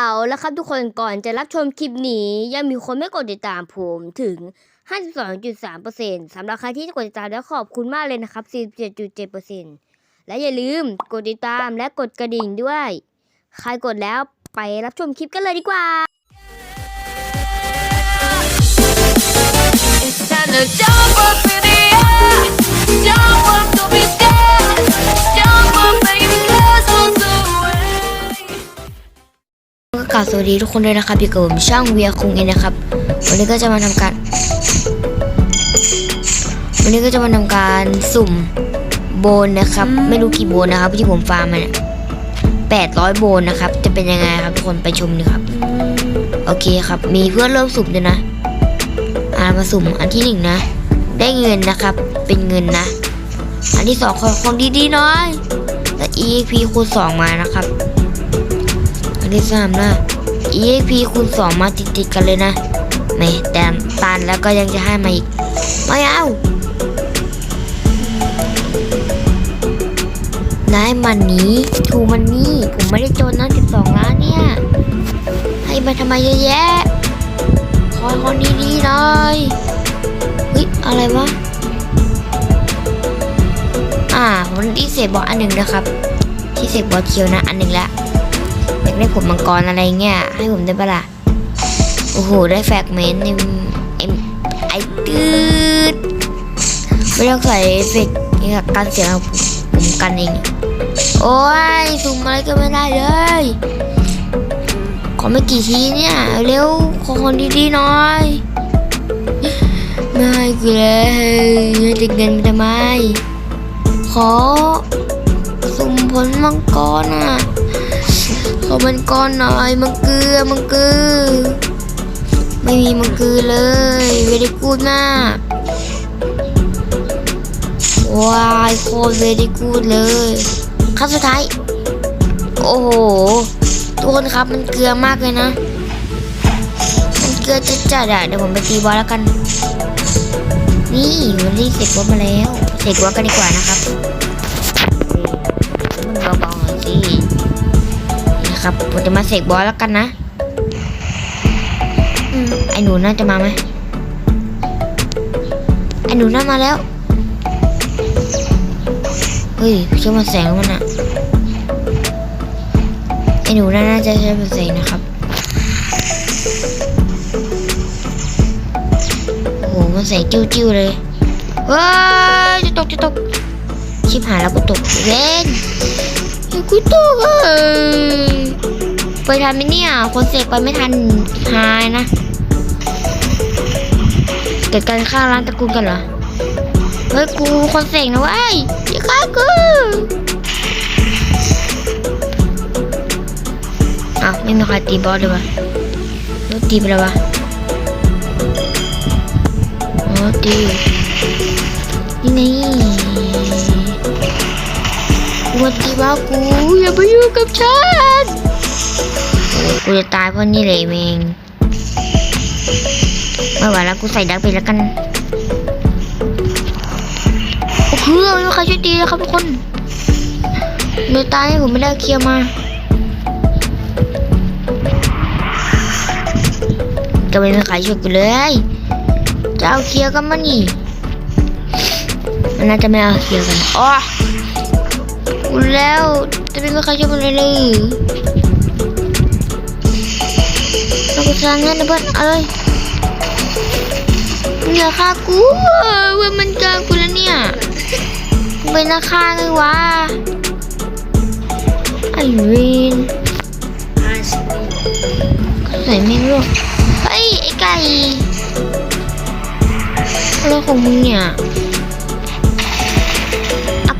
เอาละครับทุกคนก่อนจะรับชมคลิปนี้ยังมีคนไม่กดติดตามผมถึง 52.3%สำหรับใครที่กดติดตามแล้วขอบคุณมากเลยนะครับ 47.7%และอย่าลืมกดติดตามและกดกระดิ่งด้วย ใครกดแล้วไปรับชมคลิปกันเลยดีกว่า It's time to jump up in the air. Jump up, าวสวัสดีทุกคนเลยนะครับอยู่กับผมช่างเวียคงเองนะครับ วันนี้ก็จะมาทำการ วันนี้ก็จะมาทำการสุ่มโบนนะครับ ไม่รู้กี่โบนนะครับ ที่ผมฟาร์มมาเนี่ยแปดร้อยโบนนะครับ จะเป็นยังไงครับทุกคนไปชมเลยครับ โอเคครับ มีเพื่อนเริ่มสุ่มด้วยนะอ่ามาสุ่มอันที่หนึ่งนะ ได้เงินนะครับ เป็นเงินนะ อันที่สองขอของดีๆหน้อยและ EXP คูณสองมานะครับอันที่สามนะ EXP คูณสองมาติดๆกันเลยนะแม่แต่ตานแล้วก็ยังจะให้มาอีก ไม่เอาได้มันนี้ถูมันนี่ ผมไม่ได้โจรนะ12 ล้านเนี่ย ให้มาทำไมเยอะแยะขอคนดีๆหน่อยเฮ้ย อะไรวะ อ่าผมได้เสกบอสอันหนึ่งนะครับ ที่เสกบอสเคียวนะ อันหนึ่งละ อยากได้ผมมังกรอะไรเงี้ย ให้ผมได้ปะล่ะ โอ้โห ได้แฟกเมนต์ในเอ็มไอตืดไม่ต้องใส่เอฟเฟกต์นี่ค่ะการเสียงของผมกันเอง โอ้ยสุ่มอะไรก็ไม่ได้เลย ขอไม่กี่ทีเนี่ย เร็ว ขอคนดีๆหน่อยไม่กูเลยให้ติดเงินไปทำไม ขอสุ่มผลมังกรอะ ขอมันก้อนหน่อยมังเกลือมังเกลือไม่มีมังเกลือเลยเวดีกูดมากว้ายโคตรเวดีกูดเลยขั้นสุดท้าย โอ้โหทุกคนครับมันเกลือมากเลยนะ มันเกลือจัดจัดอะเดี๋ยวผมไปตีบอลแล้วกัน นี่วันนี้เสร็จบอลมาแล้ว เสร็จบอลกันดีกว่านะครับมึงเบาๆหน่อยสิ นะครับ ผมจะมาเสกบอสแล้วกันนะอไอหนูน่าจะมาไหมไอหนูน่ามาแล้ว เฮ้ยเชื่อมาแสงมันอะไอหนูน่าน่าจะใช้มาแสงนะครับ โอ้โหมันแสงจิ้วๆเลยเฮ้ยจะตกจะตกชิบหายแล้วกูตกเว้น ไอ้กูตกเอ้ยไปทันไหมเนี่ย คนเสกไปไม่ทันหายนะเกิดการฆ่าร้านตระกูลกันเหรอ เฮ้ย กูคนเสกนะเว้ยอย่าฆ่ากูอ้าวไม่มีใครตีบอสเลยวะรถตีไปแล้ววะอ๋อตี ว่ากูอย่าไปยุ่งกับฉันกูจะตายเพราะนี่เลยเองไม่ไหวแล้วกูใส่ดักไปแล้วกันโอ้โหไม่มีใครช่วยตีเลยครับทุกคนเนื้อตายผมไม่ได้เคลียร์มาก็ไม่มีใครช่วยกูเลยจะเอาเคลียร์กันมานี่มันน่าจะไม่เอาเคลียร์กันอ๋อ กูแล้วจะไม่มีใครช่วยมันเลยเราก็สร้างงั้นนะเพื่อนเอาเลยอย่าฆ่ากูเว้ยมันเกินกูแล้วเนี่ยเป็นนักฆ่าไงวะไอ้วีนใส่ไม่รู้เฮ้ยไอไก่อะไรของมึงเนี่ย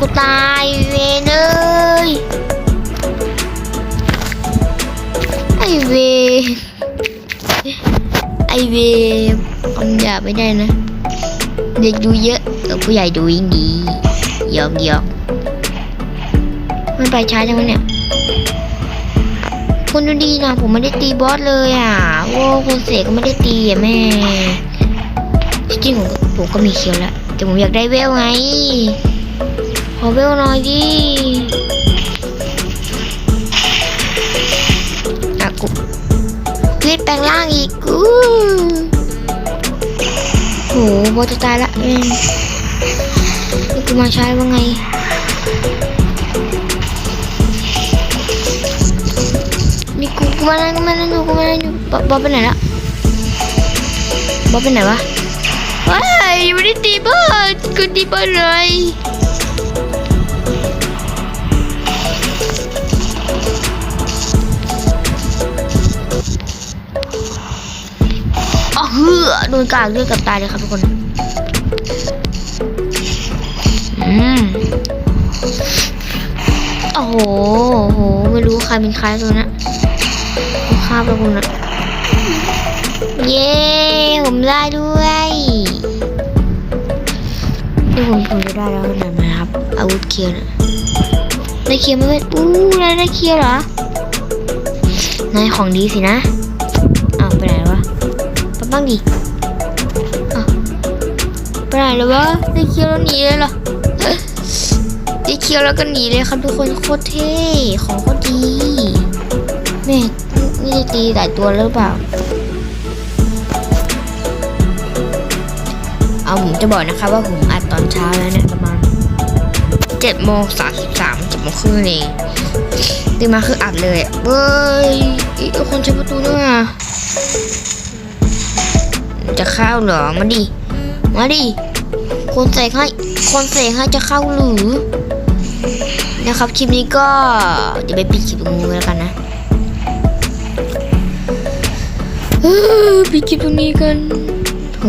กูตายเวนเอ้ยไอเวไอเวนคำหยาไม่ได้นะ เด็กดูเยอะเออผู้ใหญ่ดูยิ่งดีหยอกหยอกมันไปช้าจังวะเนี่ยคนดูดีนะผมไม่ได้ตีบอสเลยอะโว้คนเสกก็ไม่ได้ตีอะแม่จริงๆผมผมก็มีเคียวแล้วแต่ผมอยากได้เวลไง ขอเวลหน่อยดิอะกูแปลงร่างอีกอู้โหโบจะตายละเองนี่กูมาใช้ว่าไงนี่กูกูมาแล้วกูมาแล้วกูมาแล้วบอบไปไหนละบอสไปไหนวะว้ายอยู่ไม่ได้ตีบอสกูตีบอสเลย อ๋อเฮือโดนกากเลือดกับตายเลยครับทุกคนอืมโอ้โหโห ไม่รู้ใครเป็นใครตัวนะผมฆ่าไปคุณนะเย้ ผมได้ด้วยนี่ผมผมจะได้แล้วขนาดไหนครับ อาวุธเคียวนะได้เคียวไหมเว้ยอู้ได้ได้เคียวเหรอนายของดีสินะอ้าวไปไหนวะไปบ้างดิ ไหนแล้ววะได้เคียวแล้วหนีเลยเหรอเอ้ยได้เคียวแล้วก็หนีเลยครับทุกคนโคตรเท่ของโคตรดีแม่นี่ตีหลายตัวหรือเปล่า เอาผมจะบอกนะคะว่าผมอัดตอนเช้าแล้วเนี่ยประมาณเจ็ดโมงสามสิบสามเจ็ดโมงครึ่งเองตื่นมาคืออัดเลยเว้ยคนใช้ประตูด้วยอะจะเข้าเหรอ มาดิ มาดิ คนเสกให้ คนเสกให้จะเข้าหรือนะครับคลิปนี้ก็เดี๋ยวไปปิดคลิปตรงนี้แล้วกันนะปิดคลิปตรงนี้กันโห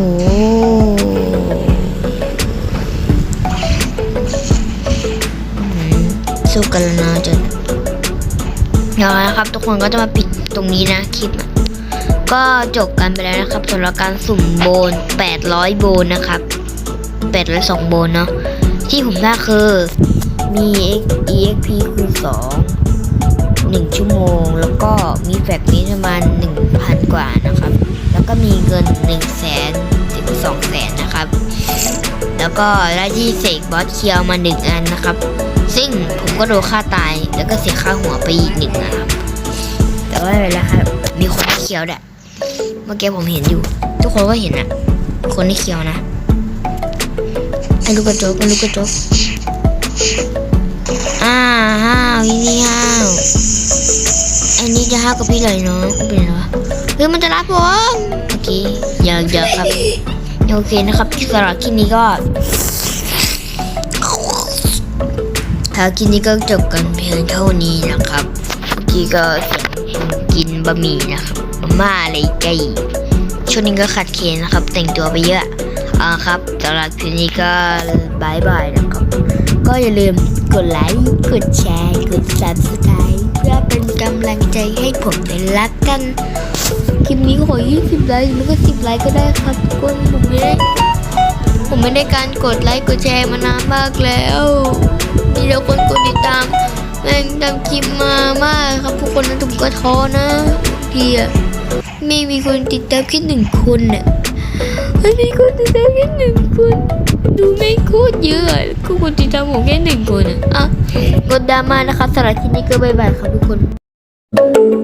สู้กันแล้วนะจะเดี๋ยวนะครับ ทุกคนก็จะมาปิดตรงนี้นะคลิปก็จบกันไปแล้วนะครับสำหรับการสุ่มโบน 800 โบนนะครับ 802โบนเนาะที่ผมได้คือมี EXP คูณ2 1 ชั่วโมง แล้วก็มีแฟกนี้ประมาณ 1,000 กว่านะครับ แล้วก็มีเงิน 1 0 0 0 0แสนถึง2แสนนะครับ แล้วก็ได้ที่เสกบอสเคียวมา 1 อันนะครับ ซึ่งผมก็โดนฆ่าตายแล้วก็เสียค่าหัวไปอีกหนึ่งนะครับ แต่ว่าไม่เป็นไรครับ มีคนที่เคียวแหละเมื่อกี้ผมเห็นอยู่ ทุกคนก็เห็นอะคนที่เคียวนะ ไอ้ลูกกระจกไอ้ลูกกระจกอ้าวห้าวอีนี่ห้าวอ้นี่จะห้าวกับพี่เลยเนาะเป็นไงวะเฮ้ยมันจะรับผมโอเคอย่าอย่าครับโอเคนะครับสำหรับคลิปนี้ก็ถ้าคลิปนี้ก็จบกันเพียงเท่านี้นะครับเมื่อกี้ก็เสียงกินบะหมี่นะครับมาม่าอะไรไก่ช่วงนี้ก็ขัดเคนนะครับ แต่งตัวไปเยอะ อ่าครับสำหรับคลิปนี้ก็บายบายนะครับ ก็อย่าลืมกดไลค์กดแชร์กด subscribe เพื่อเป็นกำลังใจให้ผมในรักกันคลิปนี้ขอ20ไลค์มันก็10ไลค์ก็ได้ครับทุกคนผมไม่ได้ผมไม่ได้การกดไลค์กดแชร์มานานมากแล้ว มีแต่คนกดติดตามแม่งทำคลิปมามากครับทุกคนนะผมก็ท้อนะเดียไม่มีคนติดตามแค่หนึ่งคนน่ะันมีคนติดตามแค่หนึ่งคน ดูไม่โคตรเยอะกูคนติดตามผมแค่หนึ่งคนอะกดดาม่านะคะสำหรับที่นี่ก็บายบายครับทุกคน